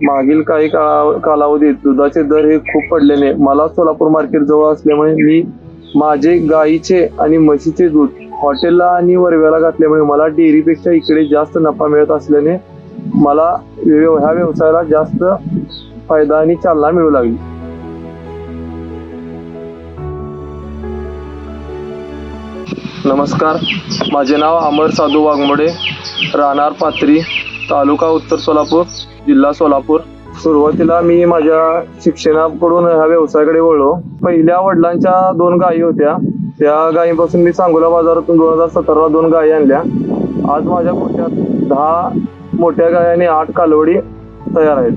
मागील काही काळा कालावधीत दुधाचे दर हे खूप पडल्याने मला सोलापूर मार्केट जवळ असल्यामुळे मी माझे गाईचे आणि म्हशीचे दूध हॉटेलला आणि वरव्याला घातल्यामुळे मला डेअरीपेक्षा इकडे जास्त नफा मिळत असल्याने मला व्यव- ह्या व्यवसायाला जास्त फायदा आणि चालना मिळू लागली. नमस्कार. माझे नाव अमर साधू वाघमोडे राहणार पात्री तालुका उत्तर सोलापूर जिल्हा सोलापूर. सुरुवातीला मी माझ्या शिक्षणाकडून ह्या व्यवसायाकडे वळलो. पहिल्या वडिलांच्या दोन गायी होत्या. त्या गायीपासून मी सांगोला बाजारातून दोन हजार सतराला दोन गायी आणल्या. आज माझ्या गोट्यात दहा मोठ्या गायी आणि आठ कालवडी तयार आहेत.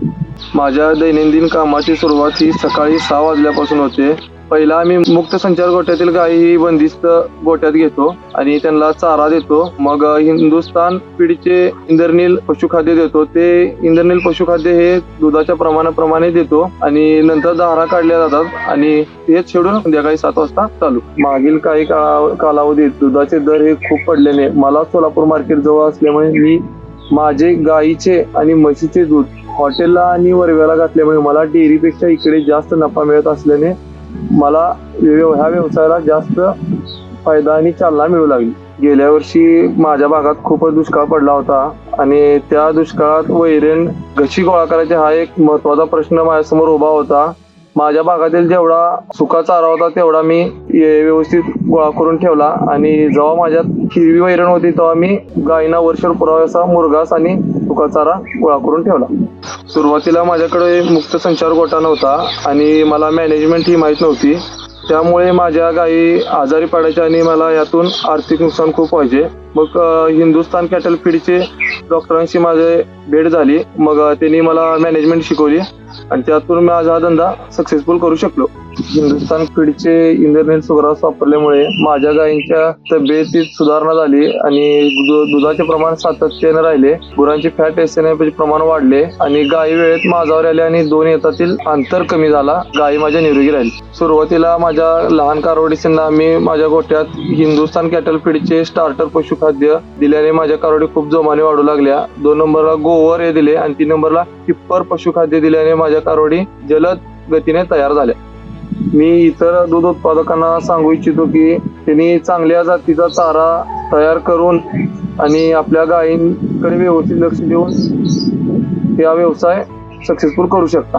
माझ्या दैनंदिन कामाची सुरुवात ही सकाळी सहा वाजल्यापासून होते. पहिला आम्ही मुक्त संचार गोट्यातील गायी ही बंदिस्त गोट्यात घेतो आणि त्यांना चारा देतो. मग हिंदुस्थान पिढीचे इंद्रनील पशुखाद्य देतो. ते इंद्रनील पशुखाद्य हे दुधाच्या प्रमाणाप्रमाणे देतो आणि नंतर धारा काढल्या जातात आणि तेच शेडून संध्याकाळी सात वाजता चालू. मागील काही काळा कालावधीत दुधाचे दर हे खूप पडल्याने मला सोलापूर मार्केट जवळ असल्यामुळे मी माझे गाईचे आणि म्हशीचे दूध हॉटेलला आणि वरव्याला घातल्यामुळे मला डेअरीपेक्षा इकडे जास्त नफा मिळत असल्याने मला व्यव- ह्या व्यवसायाला जास्त फायदा आणि चालना मिळू लागली. गेल्या वर्षी माझ्या भागात खूपच दुष्काळ पडला होता आणि त्या दुष्काळात वैरण घशी गोळा करायचे हा एक महत्त्वाचा प्रश्न माझ्यासमोर उभा होता. माझ्या भागातील जेवढा सुका चारा होता तेवढा मी व्यवस्थित गोळा करून ठेवला. आणि जेव्हा माझ्यात हिरवी वैरण होती तेव्हा मी गायींना वर्षभर पुरावा असा आणि सुका चारा गोळा करून ठेवला. सुरुवातीला माझ्याकडे मुक्त संचार गोटा नव्हता आणि मला मॅनेजमेंट ही माहीत नव्हती. त्यामुळे माझ्या गायी आजारी पडायच्या आणि मला यातून आर्थिक नुकसान खूप व्हायचे. मग हिंदुस्थान कॅटल फीडचे डॉक्टरांशी माझे भेट झाली. मग त्यांनी मला मॅनेजमेंट शिकवली आणि त्यातून मी माझा हा धंदा सक्सेसफुल करू शकलो. हिंदुस्थान फीडचे इंद्रनील सुग्रास वापरल्यामुळे माझ्या गायींच्या तब्येतीत सुधारणा झाली आणि दु- दुधाचे प्रमाण सातत्याने राहिले. गुरांचे फॅट एसएनएफचे प्रमाण वाढले आणि गायी वेळेत माझावर आले आणि दोन येतातील अंतर कमी झाला. गायी माझ्या निरोगी राहिली. सुरुवातीला माझ्या लहान कारवडीसींना मी माझ्या गोट्यात हिंदुस्थान कॅटल फीडचे स्टार्टर पशु खाद्य दिल्याने माझ्या कारोडी खूप जोमाने वाढू लागल्या. दोन नंबरला गोवर हे दिले आणि तीन नंबरला टिप्पर पशुखाद्य दिल्याने माझ्या कारोडी जलद गतीने तयार झाल्या. मी इतर दूध उत्पादकांना सांगू इच्छितो की त्यांनी चांगल्या जातीचा चारा तयार करून आणि आपल्या गायींकडे व्यवस्थित लक्ष देऊन हा व्यवसाय सक्सेसफुल करू शकता.